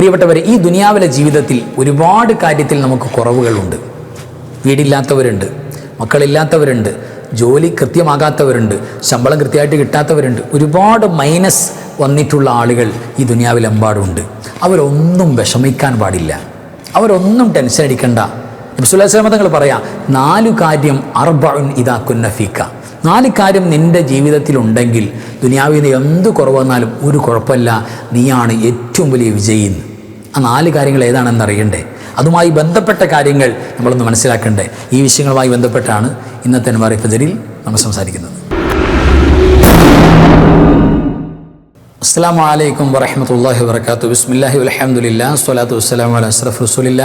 പ്രിയപ്പെട്ടവരെ ഈ ദുനിയാവിലെ ജീവിതത്തിൽ ഒരുപാട് കാര്യത്തിൽ നമുക്ക് കുറവുകളുണ്ട്. വീടില്ലാത്തവരുണ്ട് മക്കളില്ലാത്തവരുണ്ട് ജോലി കൃത്യമാകാത്തവരുണ്ട് ശമ്പളം കൃത്യമായിട്ട് കിട്ടാത്തവരുണ്ട്. ഒരുപാട് മൈനസ് വന്നിട്ടുള്ള ആളുകൾ ഈ ദുനിയാവിലെമ്പാടുണ്ട് അവരൊന്നും വിഷമിക്കാൻ പാടില്ല. അവരൊന്നും ടെൻഷൻ അടിക്കണ്ട. നബ്സുല്ലാസ്ലാമ പറയാം നാലു കാര്യം അർബഉൻ ഇതാ കുന്നഫീക്ക നാല് കാര്യം നിന്റെ ജീവിതത്തിലുണ്ടെങ്കിൽ ദുനിയാവിൽ നിന്ന് എന്ത് കുറവ് വന്നാലും ഒരു കുഴപ്പമില്ല. നീയാണ് ഏറ്റവും വലിയ വിജയിന്ന് ആ നാല് കാര്യങ്ങൾ ഏതാണെന്ന് അറിയണ്ടേ? അതുമായി ബന്ധപ്പെട്ട കാര്യങ്ങൾ നമ്മളൊന്ന് മനസ്സിലാക്കണ്ടേ? ഈ വിഷയങ്ങളുമായി ബന്ധപ്പെട്ടാണ് ഇന്നത്തെ അൻവാറി ഫജറിൽ നമ്മൾ സംസാരിക്കുന്നത്. അസ്സാം വലൈക്കും വറഹമത്തല്ലാഹി വർക്കാത്തു ബിസ്മില്ലാഹി അലഹമുല്ല സ്വലാത്തു വസ്സലാം അല അസ്രഫ് റസൂലില്ല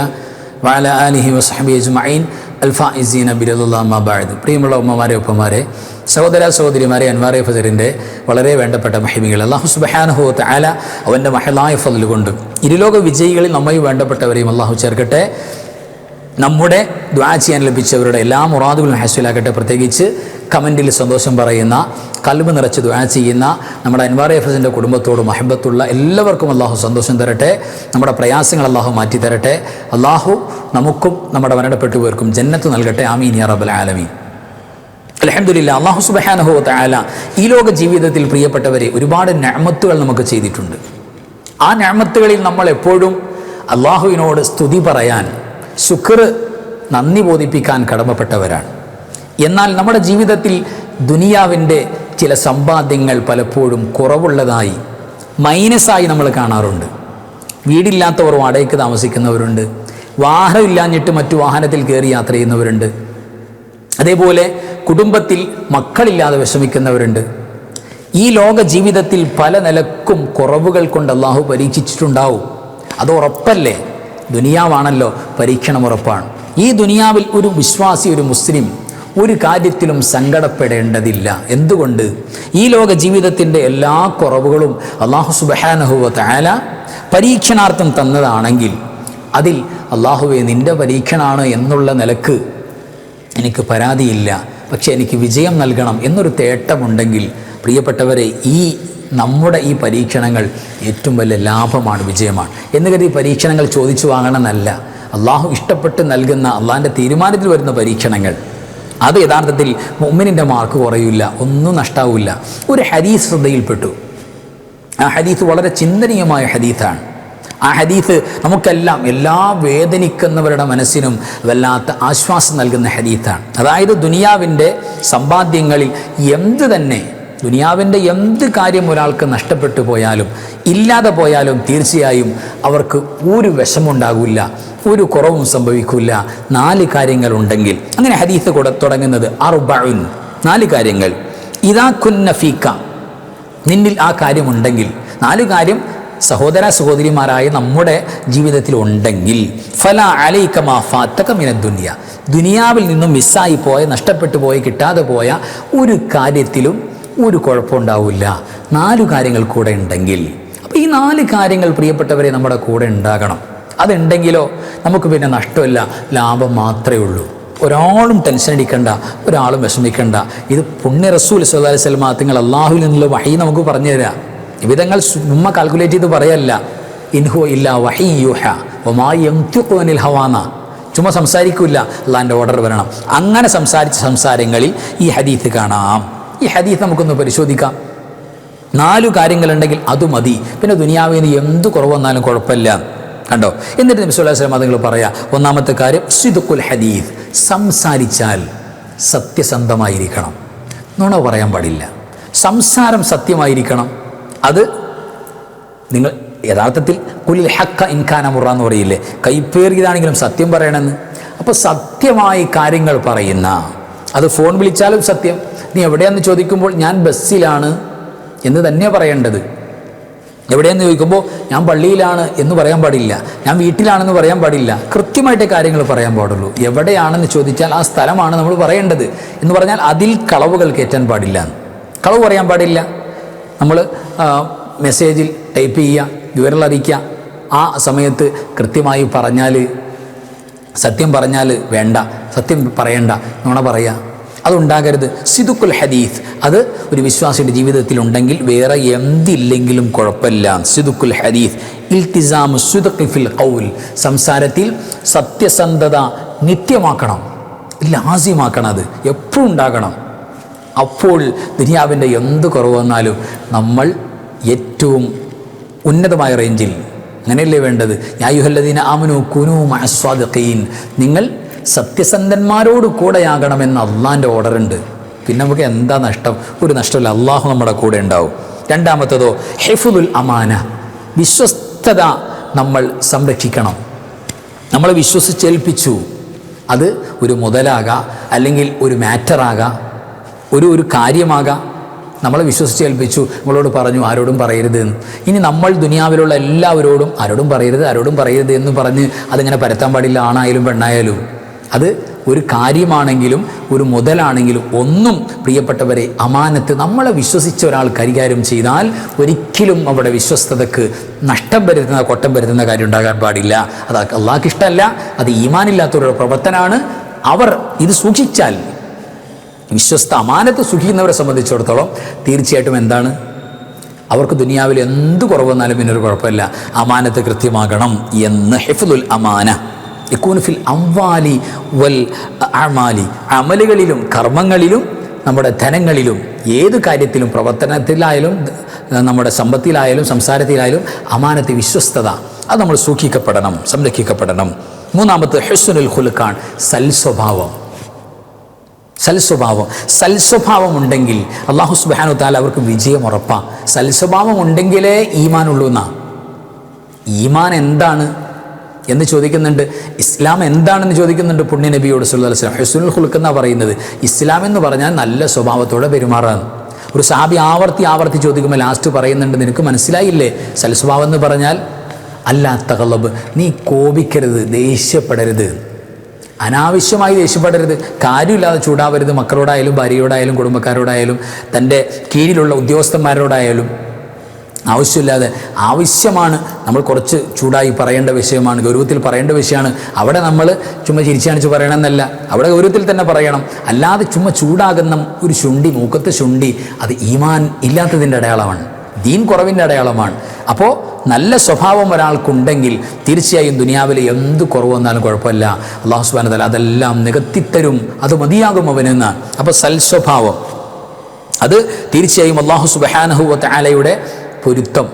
വാല അലിഹി വസ്ഹബി അജ്മൈൻ അൽഫാഇസീന ബിരദുല്ലാബാദ് പ്രിയമുള്ള ഉമ്മമാരെ ഉപ്പമാരെ സഹോദര സഹോദരിമാരെ അൻവാറെ ഫസറിന്റെ വളരെ വേണ്ടപ്പെട്ട മഹിമികൾ. അള്ളാഹു സുബഹാനഹുത്ത് ആല അവന്റെ മഹലായ ഫതിൽ കൊണ്ട്. ഇരുലോക വിജയികളിൽ നമ്മയും വേണ്ടപ്പെട്ടവരെയും അള്ളാഹു ചേർക്കട്ടെ. നമ്മുടെ ദ്വാ ചെയ്യാൻ ലഭിച്ചവരുടെ എല്ലാ മുറാദുകളും ഹാസ്യലാക്കട്ടെ പ്രത്യേകിച്ച് കമന്റിൽ സന്തോഷം പറയുന്ന കൽബ് നിറച്ച് ദ്വാ ചെയ്യുന്ന നമ്മുടെ അൻവാർ എഫസിന്റെ കുടുംബത്തോട് മഹബത്തുള്ള എല്ലാവർക്കും അള്ളാഹു സന്തോഷം തരട്ടെ. നമ്മുടെ പ്രയാസങ്ങൾ അള്ളാഹു മാറ്റി തരട്ടെ. അള്ളാഹു നമുക്കും നമ്മുടെ മരണപ്പെട്ടുപോർക്കും ജന്നത്ത് നൽകട്ടെ. ആമീൻ യാ റബ്ബൽ ആലമീൻ. അലഹമില്ല അള്ളാഹു സുബഹാനഹു താല ഈ ലോക ജീവിതത്തിൽ പ്രിയപ്പെട്ടവരെ ഒരുപാട് ഞാമത്തുകൾ നമുക്ക് ചെയ്തിട്ടുണ്ട്. ആ ഞാമത്തുകളിൽ നമ്മൾ എപ്പോഴും അള്ളാഹുവിനോട് സ്തുതി പറയാൻ ശുക്ർ നന്ദി ബോധിപ്പിക്കാൻ കടമപ്പെട്ടവരാണ്. എന്നാൽ നമ്മുടെ ജീവിതത്തിൽ ദുനിയാവിന്റെ ചില സമ്പാദ്യങ്ങൾ പലപ്പോഴും കുറവുള്ളതായി മൈനസായി നമ്മൾ കാണാറുണ്ട്. വീടില്ലാത്തവർ വാടകയ്ക്ക് താമസിക്കുന്നവരുണ്ട്. വാഹനമില്ലാഞ്ഞിട്ട് മറ്റു വാഹനത്തിൽ കയറി യാത്ര ചെയ്യുന്നവരുണ്ട്. അതേപോലെ കുടുംബത്തിൽ മക്കളില്ലാതെ വിഷമിക്കുന്നവരുണ്ട്. ഈ ലോക ജീവിതത്തിൽ പല നിലക്കും കുറവുകൾ കൊണ്ട് അള്ളാഹു പരീക്ഷിച്ചിട്ടുണ്ടാവും. അത് ഉറപ്പല്ലേ? ദുനിയാവാണല്ലോ പരീക്ഷണം ഉറപ്പാണ്. ഈ ദുനിയാവിൽ ഒരു വിശ്വാസി ഒരു മുസ്ലിം ഒരു കാര്യത്തിലും സങ്കടപ്പെടേണ്ടതില്ല. എന്തുകൊണ്ട്? ഈ ലോക ജീവിതത്തിന്റെ എല്ലാ കുറവുകളും അള്ളാഹു സുബഹാനഹുവ താല പരീക്ഷണാർത്ഥം തന്നതാണെങ്കിൽ അതിൽ അള്ളാഹുവെ നിന്റെ പരീക്ഷണമാണ് എന്നുള്ള നിലയ്ക്ക് എനിക്ക് പരാതിയില്ല. പക്ഷേ എനിക്ക് വിജയം നൽകണം എന്നൊരു തേട്ടമുണ്ടെങ്കിൽ പ്രിയപ്പെട്ടവരെ ഈ നമ്മുടെ ഈ പരീക്ഷണങ്ങൾ ഏറ്റവും വലിയ ലാഭമാണ് വിജയമാണ്. എന്ന് കരുതി പരീക്ഷണങ്ങൾ ചോദിച്ചു വാങ്ങണമെന്നല്ല. അള്ളാഹു ഇഷ്ടപ്പെട്ട് നൽകുന്ന അള്ളാഹിന്റെ തീരുമാനത്തിൽ വരുന്ന പരീക്ഷണങ്ങൾ. അത് യഥാർത്ഥത്തിൽ മുമ്മിനിന്റെ മാർക്ക് കുറയില്ല ഒന്നും നഷ്ടാവില്ല. ഒരു ഹദീസ് ശ്രദ്ധയിൽപ്പെട്ടു. ആ ഹദീസ് വളരെ ചിന്തനീയമായ ഹദീസാണ്. ആ ഹദീസ് നമുക്കെല്ലാം എല്ലാ വേദനിക്കുന്നവരുടെ മനസ്സിനും വല്ലാത്ത ആശ്വാസം നൽകുന്ന ഹദീസാണ്. അതായത് ദുനിയാവിന്റെ സമ്പാദ്യങ്ങളിൽ എന്ത് തന്നെ ദുനിയാവിന്റെ എന്ത് കാര്യം ഒരാൾക്ക് നഷ്ടപ്പെട്ടു പോയാലും ഇല്ലാതെ പോയാലും തീർച്ചയായും അവർക്ക് ഒരു വിഷമുണ്ടാകില്ല ഒരു കുറവും സംഭവിക്കില്ല. നാല് കാര്യങ്ങളുണ്ടെങ്കിൽ അങ്ങനെ ഹദീസ് കൂടെ തുടങ്ങുന്നത് അറുബഉൻ നാല് കാര്യങ്ങൾ. ഇതാ കുന്നഫീക്ക നിന്നിൽ ആ കാര്യമുണ്ടെങ്കിൽ നാല് കാര്യം സഹോദര സഹോദരിമാരായ നമ്മുടെ ജീവിതത്തിൽ ഉണ്ടെങ്കിൽ ഫല അലൈക്കമാ ഫാത്തകമിന ദുനിയ. ദുനിയാവിൽ നിന്നും മിസ്സായി പോയ നഷ്ടപ്പെട്ടു പോയി കിട്ടാതെ പോയ ഒരു കാര്യത്തിലും ഒരു കുഴപ്പമുണ്ടാവില്ല. നാലു കാര്യങ്ങൾ കൂടെ ഉണ്ടെങ്കിൽ. അപ്പോൾ ഈ നാല് കാര്യങ്ങൾ പ്രിയപ്പെട്ടവരെ നമ്മുടെ കൂടെ ഉണ്ടാകണം. അതുണ്ടെങ്കിലോ നമുക്ക് പിന്നെ നഷ്ടമില്ല. ലാഭം മാത്രമേ ഉള്ളൂ. ഒരാളും ടെൻഷൻ അടിക്കണ്ട. ഒരാളും വിഷമിക്കണ്ട. ഇത് പുണ്യ റസൂൽ സല്ലാ സ്വലമാ നിങ്ങൾ അള്ളാഹുവിൽ നിന്നുള്ള വഹി നമുക്ക് പറഞ്ഞു തരാം. വിധങ്ങൾ ഉമ്മ കാൽക്കുലേറ്റ് ചെയ്ത് പറയല്ല. ഇൻഹു ഇല്ല വഹി യുഹ. ഒമാനിൽ ഹവാന. ചുമ്മാ സംസാരിക്കില്ല. അള്ളാഹിന്റെ ഓർഡർ വരണം. അങ്ങനെ സംസാരിച്ച സംസാരങ്ങളിൽ ഈ ഹദീത്ത് കാണാം. ഈ ഹദീസ് നമുക്കൊന്ന് പരിശോധിക്കാം. നാലു കാര്യങ്ങളുണ്ടെങ്കിൽ അത് മതി. പിന്നെ ദുനിയാവിൽ നിന്ന് എന്ത് കുറവ് വന്നാലും കുഴപ്പമില്ല. കണ്ടോ? എന്നിട്ട് നിമിഷം അതുങ്ങൾ പറയാ ഒന്നാമത്തെ കാര്യം സിദുക്കുൽ ഹദീസ്. സംസാരിച്ചാൽ സത്യസന്ധമായിരിക്കണം. നുണ പറയാൻ പാടില്ല. സംസാരം സത്യമായിരിക്കണം. അത് നിങ്ങൾ യഥാർത്ഥത്തിൽ കുലിൽ ഹക്ക ഇൻഖാന മുറ എന്ന് പറയില്ലേ? കൈപ്പേറിയതാണെങ്കിലും സത്യം പറയണമെന്ന്. അപ്പോൾ സത്യമായി കാര്യങ്ങൾ പറയുന്ന അത് ഫോൺ വിളിച്ചാലും സത്യം. നീ എവിടെയാന്ന് ചോദിക്കുമ്പോൾ ഞാൻ ബസ്സിലാണ് എന്ന് തന്നെ പറയേണ്ടത്. എവിടെയെന്ന് ചോദിക്കുമ്പോൾ ഞാൻ പള്ളിയിലാണ് എന്ന് പറയാൻ പാടില്ല. ഞാൻ വീട്ടിലാണെന്ന് പറയാൻ പാടില്ല. കൃത്യമായിട്ട് കാര്യങ്ങൾ പറയാൻ പാടുള്ളൂ. എവിടെയാണെന്ന് ചോദിച്ചാൽ ആ സ്ഥലമാണ് നമ്മൾ പറയേണ്ടത് എന്ന് പറഞ്ഞാൽ അതിൽ കളവുകൾ കയറ്റാൻ പാടില്ല. കളവ് പറയാൻ പാടില്ല. നമ്മൾ മെസ്സേജിൽ ടൈപ്പ് ചെയ്യുക വിവരം അറിയിക്കുക. ആ സമയത്ത് കൃത്യമായി പറഞ്ഞാൽ സത്യം പറഞ്ഞാൽ വേണ്ട. സത്യം പറയണ്ട. നുണ പറയുക. അതുണ്ടാകരുത്. സിദുക്കുൽ ഹദീസ്. അത് ഒരു വിശ്വാസിയുടെ ജീവിതത്തിൽ ഉണ്ടെങ്കിൽ വേറെ എന്തില്ലെങ്കിലും കുഴപ്പമില്ല. സിദുക്കുൽ ഹദീസ്. ഇൽത്തിസാം സുദഖ് ഫിൽ ഖൗൽ. സംസാരത്തിൽ സത്യസന്ധത നിത്യമാക്കണം. ലാസ്യമാക്കണം അത്. എപ്പോഴും ഉണ്ടാകണം. അപ്പോൾ ദുനിയാവിന്റെ എന്ത് കുറവ് വന്നാലും നമ്മൾ ഏറ്റവും ഉന്നതമായ റേഞ്ചിൽ അങ്ങനെയല്ലേ വേണ്ടത്? യായുഹല്ലദീന ആമനു കുനു മഅസ്വാദിഖീൻ നിങ്ങൾ സത്യസന്ധന്മാരോട് കൂടെയാകണമെന്ന് അള്ളാന്റെ ഓർഡർ ഉണ്ട് പിന്നെ നമുക്ക് എന്താ നഷ്ടം? ഒരു നഷ്ടമില്ല. അള്ളാഹു നമ്മുടെ കൂടെ ഉണ്ടാവും. രണ്ടാമത്തതോ ഹെഫുദുൽ അമാന. വിശ്വസ്തത നമ്മൾ സംരക്ഷിക്കണം. നമ്മൾ വിശ്വസിച്ചേൽപ്പിച്ചു. അത് ഒരു മുതലാകാം അല്ലെങ്കിൽ ഒരു മാറ്ററാകാം ഒരു ഒരു കാര്യമാകാം നമ്മളെ വിശ്വസിച്ചേൽപ്പിച്ചു. നമ്മളോട് പറഞ്ഞു ആരോടും പറയരുത്. എന്ന് ഇനി നമ്മൾ ദുനിയാവിലുള്ള എല്ലാവരോടും ആരോടും പറയരുത് ആരോടും പറയരുത് എന്ന് പറഞ്ഞ് അതിങ്ങനെ പരത്താൻ പാടില്ല ആണായാലും പെണ്ണായാലും. അത് ഒരു കാര്യമാണെങ്കിലും ഒരു മുതലാണെങ്കിലും ഒന്നും പ്രിയപ്പെട്ടവരെ അമാനത്ത് നമ്മളെ വിശ്വസിച്ച ഒരാൾ കൈകാര്യം ചെയ്താൽ ഒരിക്കലും അവിടെ വിശ്വസ്തതക്ക് നഷ്ടം വരുത്തുന്ന കൊട്ടം വരുത്തുന്ന കാര്യം ഉണ്ടാകാൻ പാടില്ല. അത് അള്ളാഹ്ക്ക് ഇഷ്ടമല്ല അത് ഈമാനില്ലാത്തൊരു പ്രവർത്തനമാണ് അവർ ഇത് സൂക്ഷിച്ചാൽ വിശ്വസ്ത അമാനത്ത് സൂക്ഷിക്കുന്നവരെ സംബന്ധിച്ചിടത്തോളം തീർച്ചയായിട്ടും എന്താണ്? അവർക്ക് ദുനിയാവിൽ എന്ത് കുറവ് വന്നാലും പിന്നെ ഒരു കുഴപ്പമില്ല. അമാനത്ത് കൃത്യമാകണം എന്ന് ഹെഫുൽ അമാന. യക്കൂൻ ഫിൽ അംവാലി വൽ അമാലി അമലുകളിലും കർമ്മങ്ങളിലും നമ്മുടെ ധനങ്ങളിലും ഏത് കാര്യത്തിലും പ്രവർത്തനത്തിലായാലും നമ്മുടെ സമ്പത്തിലായാലും സംസാരത്തിലായാലും അമാനത്തെ വിശ്വസ്തത അത് നമ്മൾ സൂക്ഷിക്കപ്പെടണം സംരക്ഷിക്കപ്പെടണം. മൂന്നാമത്തെ ഹെസ്സുനുൽ ഖുൽഖാൻ സൽസ്വഭാവം. സൽസ്വഭാവം. സൽസ്വഭാവം ഉണ്ടെങ്കിൽ അള്ളാഹു സുബാനു താല അവർക്ക് വിജയം ഉറപ്പാ. സൽസ്വഭാവം ഉണ്ടെങ്കിലേ ഈമാൻ ഉള്ളൂ എന്നാ ഈമാൻ എന്താണ്? എന്ന് ചോദിക്കുന്നുണ്ട്. ഇസ്ലാം എന്താണെന്ന് ചോദിക്കുന്നുണ്ട് പുണ്യ നബിയോട് സുല്ലാ വസ്ലാം ഹുസുൽ ഹുൽക്ക് എന്നാണ് പറയുന്നത്. ഇസ്ലാം എന്ന് പറഞ്ഞാൽ നല്ല സ്വഭാവത്തോടെ പെരുമാറാണ്. ഒരു സാബി ആവർത്തി ആവർത്തി ചോദിക്കുമ്പോൾ ലാസ്റ്റ് പറയുന്നുണ്ട് നിനക്ക് മനസ്സിലായില്ലേ? സൽസ്വഭാവം എന്ന് പറഞ്ഞാൽ അല്ലാത്ത കളബ് നീ കോപിക്കരുത് ദേഷ്യപ്പെടരുത്. അനാവശ്യമായി ദേഷ്യപ്പെടരുത്. കാര്യമില്ലാതെ ചൂടാവരുത് മക്കളോടായാലും ഭാര്യയോടായാലും കുടുംബക്കാരോടായാലും തന്റെ കീഴിലുള്ള ഉദ്യോഗസ്ഥന്മാരോടായാലും. ആവശ്യമില്ലാതെ ആവശ്യമാണ്. നമ്മൾ കുറച്ച് ചൂടായി പറയേണ്ട വിഷയമാണ് ഗൗരവത്തിൽ പറയേണ്ട വിഷയമാണ്. അവിടെ നമ്മൾ ചുമ്മാ ചിരിച്ചാണിച്ച് പറയണമെന്നല്ല. അവിടെ ഗൗരവത്തിൽ തന്നെ പറയണം. അല്ലാതെ ചുമ്മാ ചൂടാകുന്ന ഒരു ശുണ്ടി മൂക്കത്തെ ശുണ്ടി അത് ഈമാൻ ഇല്ലാത്തതിന്റെ അടയാളമാണ്. ദീൻ കുറവിന്റെ അടയാളമാണ്. അപ്പോൾ നല്ല സ്വഭാവം ഒരാൾക്കുണ്ടെങ്കിൽ തീർച്ചയായും ദുനിയാവിലെ എന്ത് കുറവ് വന്നാലും കുഴപ്പമില്ല. അള്ളാഹു സുബാന തല അതെല്ലാം നികത്തിത്തരും. അത് മതിയാകും അവനെന്ന്. അപ്പോൾ സൽസ്വഭാവം. അത് തീർച്ചയായും അള്ളാഹു സുബഹാനഹുവത്ത് ആലയുടെ പൊരുത്തം.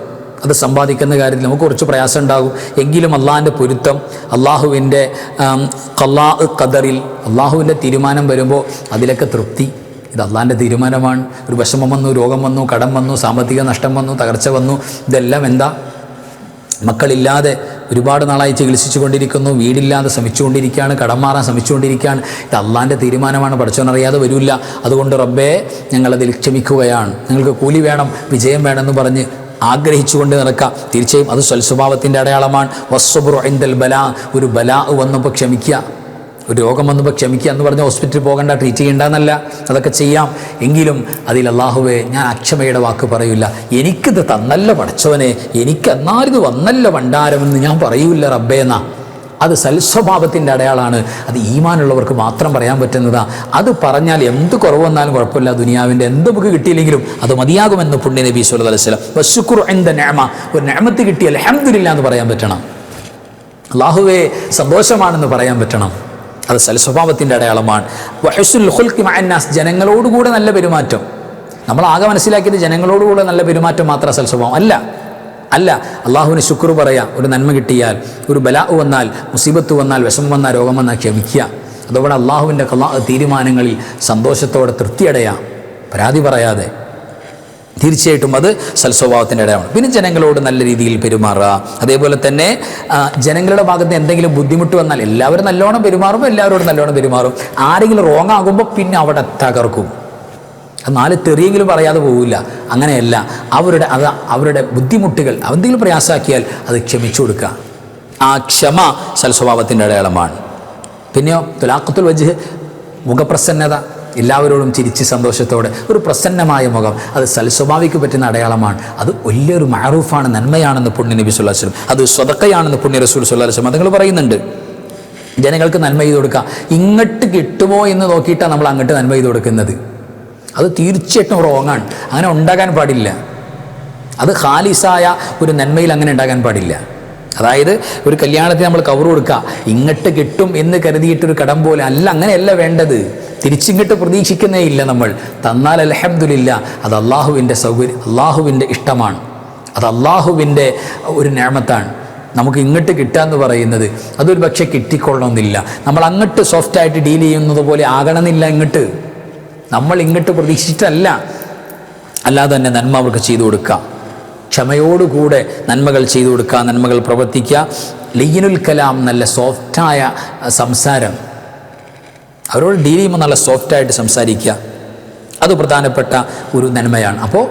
അത് സമ്പാദിക്കുന്ന കാര്യത്തിൽ നമുക്ക് കുറച്ച് പ്രയാസം ഉണ്ടാകും. എങ്കിലും അള്ളാഹിന്റെ പൊരുത്തം അള്ളാഹുവിന്റെ കല്ലാ കദറിൽ അള്ളാഹുവിന്റെ തീരുമാനം വരുമ്പോൾ അതിലൊക്കെ തൃപ്തി. ഇത് അള്ളാഹിന്റെ തീരുമാനമാണ്. ഒരു വിഷമം വന്നു രോഗം വന്നു കടം വന്നു സാമ്പത്തിക നഷ്ടം വന്നു തകർച്ച വന്നു. ഇതെല്ലാം എന്താ? മക്കളില്ലാതെ ഒരുപാട് നാളായി ചികിത്സിച്ചു കൊണ്ടിരിക്കുന്നു വീടില്ലാതെ ശ്രമിച്ചുകൊണ്ടിരിക്കുകയാണ് കടം മാറാൻ ശ്രമിച്ചുകൊണ്ടിരിക്കുകയാണ്. ഇത് അള്ളാന്റെ തീരുമാനമാണ് പഠിച്ചോനറിയാതെ വരില്ല. അതുകൊണ്ട് റബ്ബേ ഞങ്ങളതിൽ ക്ഷമിക്കുകയാണ്. ഞങ്ങൾക്ക് കൂലി വേണം വിജയം വേണമെന്ന് പറഞ്ഞ് ആഗ്രഹിച്ചുകൊണ്ട് നടക്കുക തീർച്ചയായും അത് സ്വൽസ്വഭാവത്തിന്റെ അടയാളമാണ്. വസ്വബുറു ബല. ഒരു ബല വന്നപ്പോൾ ക്ഷമിക്കുക. ഒരു രോഗം വന്നപ്പോൾ ക്ഷമിക്കുക എന്ന് പറഞ്ഞ് ഹോസ്പിറ്റലിൽ പോകണ്ട ട്രീറ്റ് ചെയ്യേണ്ടെന്നല്ല. അതൊക്കെ ചെയ്യാം. എങ്കിലും അതിൽ അള്ളാഹുവെ ഞാൻ അക്ഷമയുടെ വാക്ക് പറയില്ല എനിക്കിത് തന്നല്ല പഠിച്ചവനെ എനിക്ക് എന്നാലിത് വന്നല്ല ഭണ്ഡാരമെന്ന് ഞാൻ പറയൂല റബ്ബേ എന്നാ. അത് സൽസ്വഭാവത്തിന്റെ അടയാളമാണ്. അത് ഈമാനുള്ളവർക്ക് മാത്രം പറയാൻ പറ്റുന്നതാ. അത് പറഞ്ഞാൽ എന്ത് കുറവ് വന്നാലും കുഴപ്പമില്ല. ദുനിയാവിന്റെ എന്ത് നമുക്ക് കിട്ടിയില്ലെങ്കിലും അത് മതിയാകുമെന്ന് പുണ്യ നബി സുല്ലു അലൈഹി വസ്സുക്കുർ എന്ത നേമ ഒരു നേമത്ത് കിട്ടിയാൽ അഹമ്മദില്ല എന്ന് പറയാൻ പറ്റണം. അള്ളാഹുവേ സന്തോഷമാണെന്ന് പറയാൻ പറ്റണം. അത് സൽസ്വഭാവത്തിന്റെ അടയാളമാണ്. വഹസുൽ ഹുൽക്ക് മഅന്നാസ് ജനങ്ങളോടുകൂടെ നല്ല പെരുമാറ്റം. നമ്മൾ ആകെ മനസ്സിലാക്കിയത് ജനങ്ങളോടുകൂടെ നല്ല പെരുമാറ്റം മാത്രം സൽസ്വഭാവം അല്ല. അല്ല അള്ളാഹുവിന് ശുക്ർ പറയാം. ഒരു നന്മ കിട്ടിയാൽ ഒരു ബലാ വന്നാൽ മുസീബത്ത് വന്നാൽ വിഷമം വന്നാൽ രോഗം വന്നാൽ ക്ഷമിക്കുക അതോടെ അള്ളാഹുവിന്റെ തീരുമാനങ്ങളിൽ സന്തോഷത്തോടെ തൃപ്തിയടയാം. പരാതി പറയാതെ. തീർച്ചയായിട്ടും അത് സൽസ്വഭാവത്തിന്റെ ഇടയാണ്. പിന്നെ ജനങ്ങളോട് നല്ല രീതിയിൽ പെരുമാറുക. അതേപോലെ തന്നെ ജനങ്ങളുടെ ഭാഗത്ത് എന്തെങ്കിലും ബുദ്ധിമുട്ട് വന്നാൽ എല്ലാവരും നല്ലോണം പെരുമാറുമ്പോൾ എല്ലാവരോടും നല്ലോണം പെരുമാറും. ആരെങ്കിലും റോങ് ആകുമ്പോൾ പിന്നെ അവിടെ തകർക്കും. നാല് തെറിയെങ്കിലും പറയാതെ പോവില്ല. അങ്ങനെയല്ല അവരുടെ അത് അവരുടെ ബുദ്ധിമുട്ടുകൾ എന്തെങ്കിലും പ്രയാസാക്കിയാൽ അത് ക്ഷമിച്ചു കൊടുക്കുക. ആ ക്ഷമ സൽസ്വഭാവത്തിന്റെ അടയാളമാണ്. പിന്നെയോ തുലാക്കത്തുൽ വജ് മുഖപ്രസന്നത എല്ലാവരോടും ചിരിച്ച് സന്തോഷത്തോടെ ഒരു പ്രസന്നമായ മുഖം അത് സൽസ്വഭാവിക്ക് പറ്റുന്ന അടയാളമാണ്. അത് വലിയൊരു മാറൂഫാണ് നന്മയാണെന്ന് പുണ്യ നബി സുല്ലാ വസ്ലം അത് സ്വതക്കയാണെന്ന് പുണ്യ റസൂൽ സുല്ലാ വസ്ലം അതുങ്ങൾ പറയുന്നുണ്ട്. ജനങ്ങൾക്ക് നന്മ ചെയ്ത് കൊടുക്കുക. ഇങ്ങോട്ട് കിട്ടുമോ എന്ന് നോക്കിയിട്ടാണ് നമ്മൾ അങ്ങോട്ട് നന്മ ചെയ്ത് കൊടുക്കുന്നത്. അത് തീർച്ചയായിട്ടും റോങ്ങാണ് അങ്ങനെ ഉണ്ടാകാൻ പാടില്ല. അത് ഹാലിസായ ഒരു നന്മയിൽ അങ്ങനെ ഉണ്ടാകാൻ പാടില്ല. അതായത് ഒരു കല്യാണത്തിന് നമ്മൾ കവർ കൊടുക്കുക. ഇങ്ങോട്ട് കിട്ടും എന്ന് കരുതിയിട്ടൊരു കടം പോലെ അല്ല അങ്ങനെയല്ല വേണ്ടത്. തിരിച്ചിങ്ങോട്ട് പ്രതീക്ഷിക്കുന്നേ ഇല്ല നമ്മൾ. തന്നാൽ അലഹമില്ല അത് അള്ളാഹുവിന്റെ സൗകര്യം അള്ളാഹുവിന്റെ ഇഷ്ടമാണ്. അത് അള്ളാഹുവിന്റെ ഒരു നേമത്താണ്. നമുക്ക് ഇങ്ങോട്ട് കിട്ടാന്ന് പറയുന്നത് അതൊരു പക്ഷേ കിട്ടിക്കൊള്ളണമെന്നില്ല. നമ്മൾ അങ്ങോട്ട് സോഫ്റ്റായിട്ട് ഡീൽ ചെയ്യുന്നത് പോലെ ആകണമെന്നില്ല ഇങ്ങോട്ട്. നമ്മൾ ഇങ്ങോട്ട് പ്രതീക്ഷിച്ചിട്ടല്ല. അല്ലാതെ തന്നെ നന്മ അവർക്ക് ചെയ്തു കൊടുക്കുക. ക്ഷമയോടുകൂടെ നന്മകൾ ചെയ്തു കൊടുക്കുക നന്മകൾ പ്രവർത്തിക്കുക. ലയ്യനുൽ കലാം നല്ല സോഫ്റ്റായ സംസാരം. അവരോട് ഡീൽ ചെയ്യുമ്പോൾ നല്ല സോഫ്റ്റായിട്ട് സംസാരിക്കുക. അത് പ്രധാനപ്പെട്ട ഒരു നന്മയാണ്. അപ്പോൾ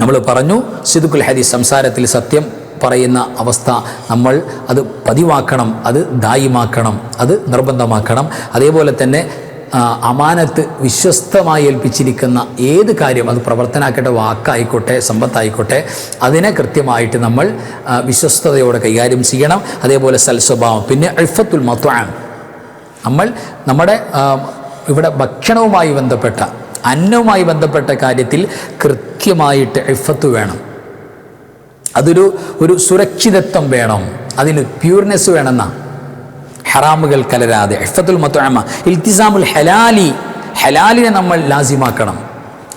നമ്മൾ പറഞ്ഞു സിദുക്കുൽ ഹദീസ് സംസാരത്തിൽ സത്യം പറയുന്ന അവസ്ഥ നമ്മൾ അത് പതിവാക്കണം അത് ദായിമാക്കണം അത് നിർബന്ധമാക്കണം. അതേപോലെ തന്നെ അമാനത്ത് വിശ്വസ്തമായി ഏൽപ്പിച്ചിരിക്കുന്ന ഏത് കാര്യം അത് പ്രവർത്തനാക്കട്ടെ വാക്കായിക്കോട്ടെ സമ്പത്തായിക്കോട്ടെ അതിനെ കൃത്യമായിട്ട് നമ്മൾ വിശ്വസ്തയോടെ കൈകാര്യം ചെയ്യണം. അതേപോലെ സൽസ്വഭാവം. പിന്നെ അൽഫത്തുൽ മത്വാൻ. നമ്മൾ നമ്മുടെ ഇവിടെ ഭക്ഷണവുമായി ബന്ധപ്പെട്ട അന്നവുമായി ബന്ധപ്പെട്ട കാര്യത്തിൽ കൃത്യമായിട്ട് ഇഫത്ത് വേണം. അതൊരു ഒരു സുരക്ഷിതത്വം വേണം. അതിന് പ്യൂർനെസ് വേണമെന്ന. ഹറാമുകൾ കലരാതെ ഇഫത്തുൽ മത്തുഅമ ഇൽത്തിസാമുൽ ഹലാലി ഹലാലിനെ നമ്മൾ ലാസിമാക്കണം.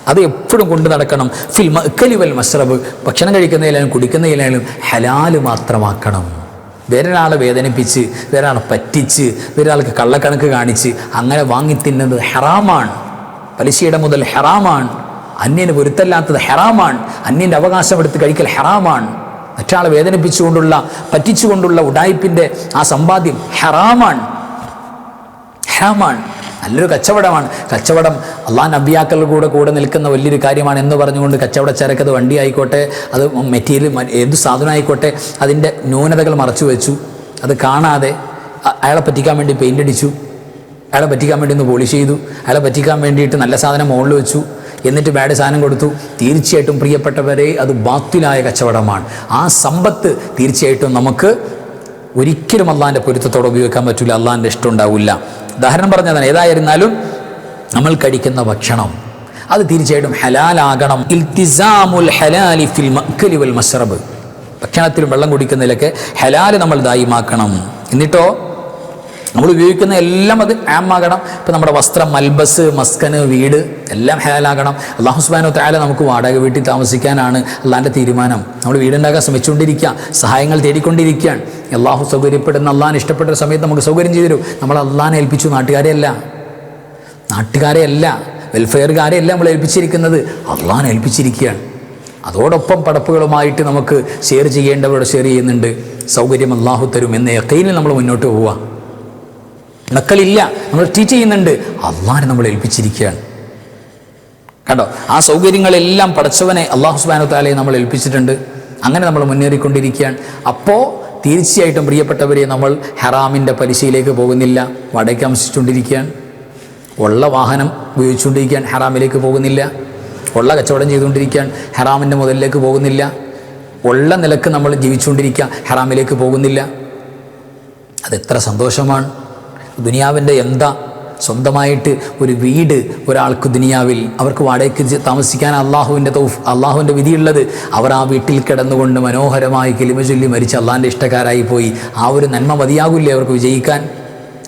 അത് എപ്പോഴും കൊണ്ടു നടക്കണം. ഫിൽ മക്കലി വൽ മസ്രബ് ഭക്ഷണം കഴിക്കുന്നതിലായാലും കുടിക്കുന്നതിലായാലും ഹലാൽ മാത്രമാക്കണം. വേറൊരാളെ വേദനിപ്പിച്ച് വേറൊരാളെ പറ്റിച്ച് വേറൊരാൾക്ക് കള്ളക്കണക്ക് കാണിച്ച് അങ്ങനെ വാങ്ങി തിന്നുന്നത് ഹറാമാണ്. പലിശയുടെ മുതൽ ഹറാമാണ്. അന്യന് പൊരുത്തല്ലാത്തത് ഹറാമാണ്. അന്യന്റെ അവകാശം എടുത്ത് കഴിക്കൽ ഹറാമാണ്. മറ്റാളെ വേദനിപ്പിച്ചുകൊണ്ടുള്ള പറ്റിച്ചുകൊണ്ടുള്ള ഉടായ്പിന്റെ ആ സമ്പാദ്യം ഹറാമാണ്. ഹറാമാണ്. നല്ലൊരു കച്ചവടമാണ്. കച്ചവടം അള്ളാൻ നബിയാക്കളുടെ കൂടെ കൂടെ നിൽക്കുന്ന വലിയൊരു കാര്യമാണ് എന്ന് പറഞ്ഞുകൊണ്ട് കച്ചവട ചരക്കത് വണ്ടി ആയിക്കോട്ടെ അത് മെറ്റീരിയൽ ഏത് സാധനം ആയിക്കോട്ടെ അതിന്റെ ന്യൂനതകൾ മറച്ചു വെച്ചു. അത് കാണാതെ അയാളെ പറ്റിക്കാൻ വേണ്ടി പെയിന്റ് അടിച്ചു. അയാളെ പറ്റിക്കാൻ വേണ്ടി ഒന്ന് പോളിഷ് ചെയ്തു. അയാളെ പറ്റിക്കാൻ വേണ്ടിയിട്ട് നല്ല സാധനം മുകളിൽ വെച്ചു. എന്നിട്ട് ബാഡ് സാധനം കൊടുത്തു. തീർച്ചയായിട്ടും പ്രിയപ്പെട്ടവരെ അത് ബാത്തിലായ കച്ചവടമാണ്. ആ സമ്പത്ത് തീർച്ചയായിട്ടും നമുക്ക് ഒരിക്കലും അള്ളാഹിന്റെ പൊരുത്തത്തോടെ ഉപയോഗിക്കാൻ പറ്റില്ല അള്ളാഹിന്റെ ഇഷ്ടം ഉണ്ടാവില്ല. ഉദാഹരണം പറഞ്ഞതാണ് ഏതായിരുന്നാലും നമ്മൾ കഴിക്കുന്ന ഭക്ഷണം അത് തീർച്ചയായിട്ടും ഹലാലാകണം. ഇൽത്തിസാമുൽ ഹലാലി ഫിൽ മക്കലി വൽ മസ്റബ് ഭക്ഷണത്തിലും വെള്ളം കുടിക്കുന്നതിലൊക്കെ ഹലാൽ നമ്മൾ ദായിമാക്കണം. എന്നിട്ടോ? നമ്മൾ ഉപയോഗിക്കുന്ന എല്ലാം അത് ആമാകണം. ഇപ്പം നമ്മുടെ വസ്ത്രം മൽബസ് മസ്കന് വീട് എല്ലാം ഹേലാകണം അള്ളാഹു സുബാനോ താല നമുക്ക് വാടക വീട്ടിൽ താമസിക്കാനാണ് അള്ളാഹിന്റെ തീരുമാനം. നമ്മൾ വീടുണ്ടാക്കാൻ ശ്രമിച്ചുകൊണ്ടിരിക്കുക സഹായങ്ങൾ തേടിക്കൊണ്ടിരിക്കുകയാണ്. അള്ളാഹു സൗകര്യപ്പെടുന്ന അള്ളാഹിന് ഇഷ്ടപ്പെട്ട സമയത്ത് നമുക്ക് സൗകര്യം ചെയ്തു തരും. നമ്മൾ അള്ളാഹിനെ ഏൽപ്പിച്ചു നാട്ടുകാരെ അല്ല നാട്ടുകാരെ അല്ല വെൽഫെയർകാരെ അല്ല നമ്മൾ ഏൽപ്പിച്ചിരിക്കുന്നത്. അള്ളാഹിനെ ഏൽപ്പിച്ചിരിക്കുകയാണ്. അതോടൊപ്പം പടപ്പുകളുമായിട്ട് നമുക്ക് ഷെയർ ചെയ്യേണ്ടവരോട് ഷെയർ ചെയ്യുന്നുണ്ട്. സൗകര്യം അള്ളാഹു തരും എന്ന യക്കീനിൽ നമ്മൾ മുന്നോട്ട് പോവുക. മക്കളില്ല നമ്മൾ ടീച്ച് ചെയ്യുന്നുണ്ട്. അള്ളാഹിനെ നമ്മൾ ഏൽപ്പിച്ചിരിക്കുകയാണ്. കണ്ടോ? ആ സൗകര്യങ്ങളെല്ലാം പടച്ചവനെ അള്ളാഹു സുബാനു താലയെ നമ്മൾ ഏൽപ്പിച്ചിട്ടുണ്ട്. അങ്ങനെ നമ്മൾ മുന്നേറിക്കൊണ്ടിരിക്കുകയാണ്. അപ്പോൾ തീർച്ചയായിട്ടും പ്രിയപ്പെട്ടവരെ നമ്മൾ ഹെറാമിന്റെ പലിശയിലേക്ക് പോകുന്നില്ല. വടക്ക് താമസിച്ചുകൊണ്ടിരിക്കുകയാണ് ഉള്ള വാഹനം ഉപയോഗിച്ചുകൊണ്ടിരിക്കുകയാണ്. ഹെറാമിലേക്ക് പോകുന്നില്ല. ഉള്ള കച്ചവടം ചെയ്തുകൊണ്ടിരിക്കുകയാണ്. ഹെറാമിന്റെ മുതലിലേക്ക് പോകുന്നില്ല. ഉള്ള നിലയ്ക്ക് നമ്മൾ ജീവിച്ചുകൊണ്ടിരിക്കുക. ഹെറാമിലേക്ക് പോകുന്നില്ല. അതെത്ര സന്തോഷമാണ്. ദുനിയാവിന്റെ എന്താ? സ്വന്തമായിട്ട് ഒരു വീട് ഒരാൾക്ക് ദുനിയാവിൽ അവർക്ക് വാടകയ്ക്ക് താമസിക്കാൻ അള്ളാഹുവിന്റെ തൗഫ് അള്ളാഹുവിന്റെ വിധിയുള്ളത്. അവർ ആ വീട്ടിൽ കിടന്നുകൊണ്ട് മനോഹരമായി കിളിമ ചൊല്ലി മരിച്ച് അള്ളാഹിന്റെ ഇഷ്ടക്കാരായി പോയി. ആ ഒരു നന്മ മതിയാകില്ലേ അവർക്ക് വിജയിക്കാൻ?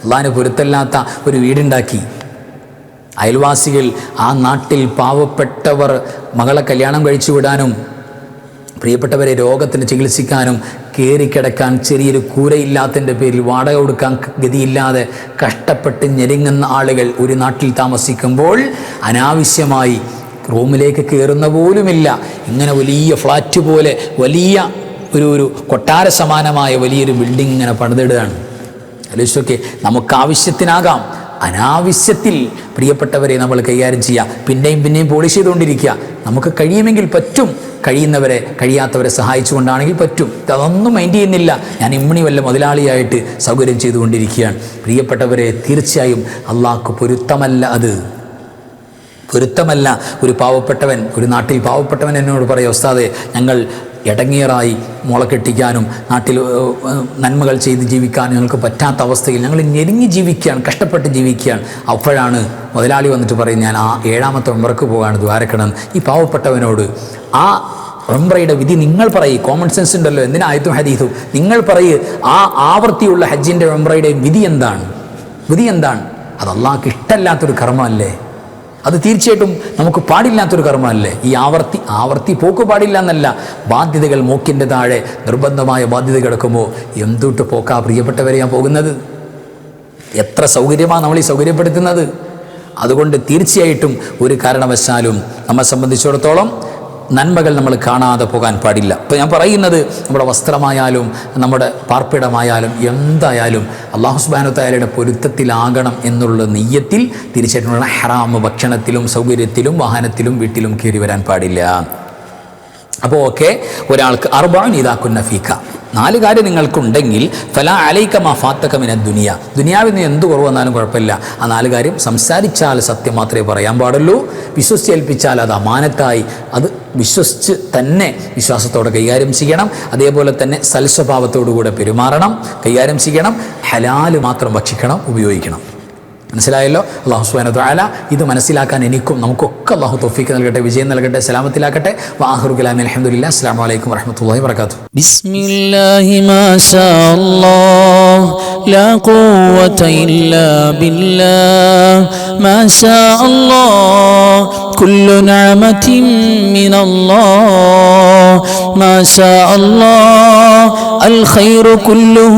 അള്ളാഹിന് പൊരുത്തല്ലാത്ത ഒരു വീടുണ്ടാക്കി. അയൽവാസികൾ ആ നാട്ടിൽ പാവപ്പെട്ടവർ മകളെ കല്യാണം കഴിച്ചു വിടാനും പ്രിയപ്പെട്ടവരെ രോഗത്തിന് ചികിത്സിക്കാനും കയറിക്കിടക്കാൻ ചെറിയൊരു കൂരയില്ലാത്തതിന്റെ പേരിൽ വാടക കൊടുക്കാൻ ഗതിയില്ലാതെ കഷ്ടപ്പെട്ട് ഞെരുങ്ങുന്ന ആളുകൾ ഒരു നാട്ടിൽ താമസിക്കുമ്പോൾ അനാവശ്യമായി റൂമിലേക്ക് കയറുന്ന പോലുമില്ല. ഇങ്ങനെ വലിയ ഫ്ലാറ്റ് പോലെ വലിയ ഒരു ഒരു കൊട്ടാര സമാനമായ വലിയൊരു ബിൽഡിംഗ് ഇങ്ങനെ പണിതിടുകയാണ്. ആലോചിച്ചൊക്കെ നമുക്ക് ആവശ്യത്തിനാകാം. അനാവശ്യത്തിൽ പ്രിയപ്പെട്ടവരെ നമ്മൾ കൈകാര്യം ചെയ്യുക. പിന്നെയും പിന്നെയും പോളിഷ് ചെയ്തുകൊണ്ടിരിക്കുക. നമുക്ക് കഴിയുമെങ്കിൽ പറ്റും. കഴിയുന്നവരെ കഴിയാത്തവരെ സഹായിച്ചുകൊണ്ടാണെങ്കിൽ പറ്റും. അതൊന്നും മൈൻഡ് ചെയ്യുന്നില്ല. ഞാൻ ഇമ്മണി വല്ല മുതലാളിയായിട്ട് സൗകര്യം ചെയ്തുകൊണ്ടിരിക്കുകയാണ്. പ്രിയപ്പെട്ടവരെ തീർച്ചയായും അള്ളാഹ്ക്ക് പൊരുത്തമല്ല അത്. പൊരുത്തമല്ല. ഒരു പാവപ്പെട്ടവൻ ഒരു നാട്ടിൽ പാവപ്പെട്ടവൻ എന്നോട് പറയും ഉസ്താദെ ഞങ്ങൾ ഇടങ്ങേറായി മുള കെട്ടിക്കാനും നാട്ടിൽ നന്മകൾ ചെയ്ത് ജീവിക്കാനും ഞങ്ങൾക്ക് പറ്റാത്ത അവസ്ഥയിൽ ഞങ്ങൾ ഞെരുങ്ങി ജീവിക്കുകയാണ് കഷ്ടപ്പെട്ട് ജീവിക്കുകയാണ്. അപ്പോഴാണ് മുതലാളി വന്നിട്ട് പറയും ഞാൻ ആ ഏഴാമത്തെ ഉംറക്ക് പോകാണ് ദ്വാരക്കണം ഈ പാവപ്പെട്ടവനോട് ആ ഉംറയുടെ വിധി നിങ്ങൾ പറയൂ കോമൺ സെൻസ് ഉണ്ടല്ലോ എന്തിനാ ആയത്തും ഹദീസും? നിങ്ങൾ പറയൂ ആ ആവർത്തിയുള്ള ഹജ്ജിന്റെ ഉംറയുടെ വിധി എന്താണ്? വിധി എന്താണ്? അത് ഇഷ്ടമല്ലാത്തൊരു കർമ്മമല്ലേ? അത് തീർച്ചയായിട്ടും നമുക്ക് പാടില്ലാത്തൊരു കർമ്മമല്ലേ? ഈ ആവർത്തി ആവർത്തി പോക്ക് പാടില്ല എന്നല്ല ബാധ്യതകൾ മൂക്കിന്റെ താഴെ നിർബന്ധമായ ബാധ്യത കിടക്കുമ്പോൾ എന്തുട്ട് പോക്കാ പ്രിയപ്പെട്ടവരെ ഞാൻ പോകുന്നത്? എത്ര സൗകര്യമാണ് നമ്മൾ ഈ സൗകര്യപ്പെടുത്തുന്നത്? അതുകൊണ്ട് തീർച്ചയായിട്ടും ഒരു കാരണവശാലും നമ്മെ സംബന്ധിച്ചിടത്തോളം നന്മകൾ നമ്മൾ കാണാതെ പോകാൻ പാടില്ല. ഇപ്പോൾ ഞാൻ പറയുന്നത് നമ്മുടെ വസ്ത്രമായാലും നമ്മുടെ പാർപ്പിടമായാലും എന്തായാലും അള്ളാഹു സുബാനുത്തായാലയുടെ പൊരുത്തത്തിലാകണം എന്നുള്ള നെയ്യത്തിൽ തിരിച്ചിട്ടുള്ള ഹറാമ് ഭക്ഷണത്തിലും സൗകര്യത്തിലും വാഹനത്തിലും വീട്ടിലും കയറി വരാൻ പാടില്ല. അപ്പോൾ ഓക്കെ ഒരാൾക്ക് അർബാൻ ഇതാക്കുന്ന ഫീക്ക നാല് കാര്യം നിങ്ങൾക്കുണ്ടെങ്കിൽ ഫല അലൈക്ക മാ ഫാത്തക മിന ദുനിയ. ദുനിയാവിൽ നിന്ന് എന്ത് കുറവ് വന്നാലും കുഴപ്പമില്ല. ആ നാല് കാര്യം സംസാരിച്ചാൽ സത്യം മാത്രമേ പറയാൻ പാടുള്ളൂ. വിശ്വസിച്ചേൽപ്പിച്ചാൽ അത് അമാനത്തായി. അത് വിശ്വസിച്ച് തന്നെ വിശ്വാസത്തോടെ കൈകാര്യം ചെയ്യണം. അതേപോലെ തന്നെ സൽസ്വഭാവത്തോടു കൂടെ പെരുമാറണം. കൈകാര്യം ചെയ്യണം. ഹലാൽ മാത്രം ഭക്ഷിക്കണം ഉപയോഗിക്കണം. മനസ്സിലായല്ലോ അള്ളാഹു സുബാന താല ഇത് മനസ്സിലാക്കാൻ എനിക്കും നമുക്കൊക്കെ അള്ളാഹു തൊഫീക്ക് നൽകട്ടെ വിജയം നൽകട്ടെ സലാമത്തിലാക്കട്ടെ വാഹുർ ഗലാമി അലഹമുല്ല അസ്സാം വലൈക്കും വറഹമത്തല്ലാഹി വർക്കാത്തു بسم الله ما شاء الله لا قوة إلا بالله ما شاء الله كل نعمة من الله ما شاء الله الخير كله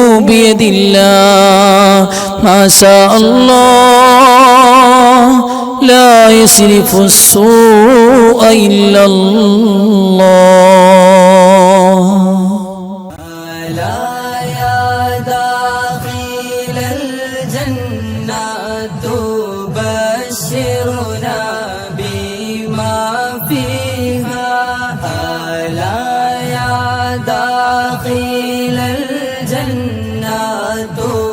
بيد الله. ما شاء الله. لا يصرف السوء إلا الله. তো